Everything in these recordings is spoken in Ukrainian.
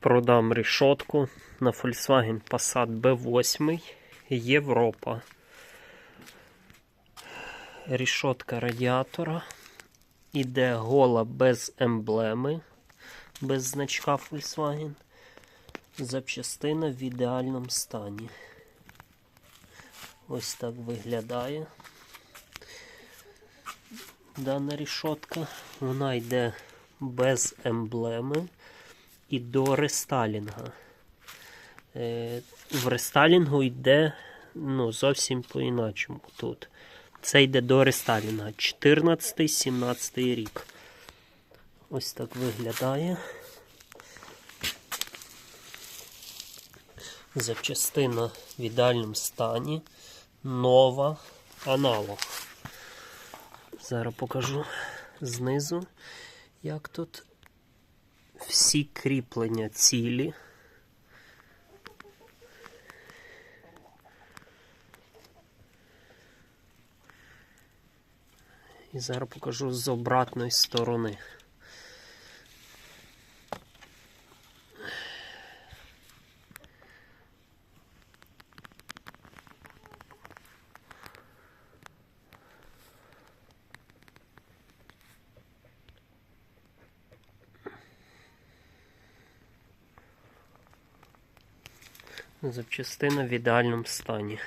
Продам рішотку на Volkswagen Passat B8 Європа. Рішотка радіатора. Іде гола без емблеми, без значка Volkswagen. Запчастина в ідеальному стані. Ось так виглядає дана рішотка. Вона йде без емблеми і до рестайлінга. Е, в рестайлінгу йде ну, зовсім по-іначому тут. Це йде до рестайлінга 14-17 рік. Ось так виглядає. Запчастина в ідеальному стані. Нова аналог. Зараз покажу знизу, як тут всі кріплення цілі. І зараз покажу з обратної сторони. Запчастина в ідеальному стані.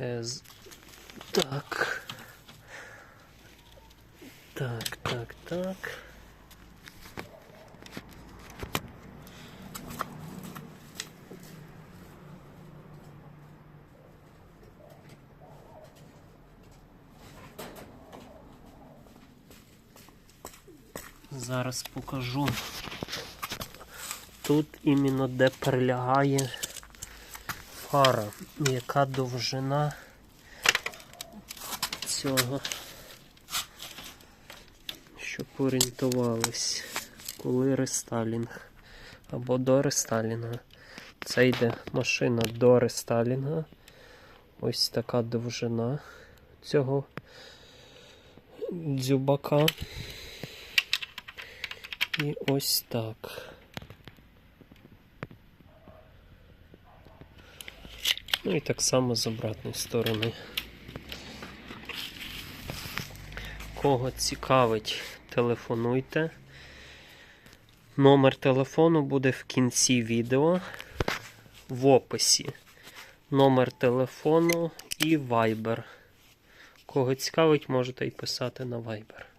Е, Так. Так, так, так. Зараз покажу. Тут іменно де прилягає фара, яка довжина цього, щоб орієнтувались, коли рестайлінг або до рестайлінга. Це йде машина до рестайлінга. Ось така довжина цього дзюбака. І ось так. Ну і так само з обратної сторони. Кого цікавить, телефонуйте. Номер телефону буде в кінці відео в описі. Номер телефону і Viber. Кого цікавить, можете й писати на Viber.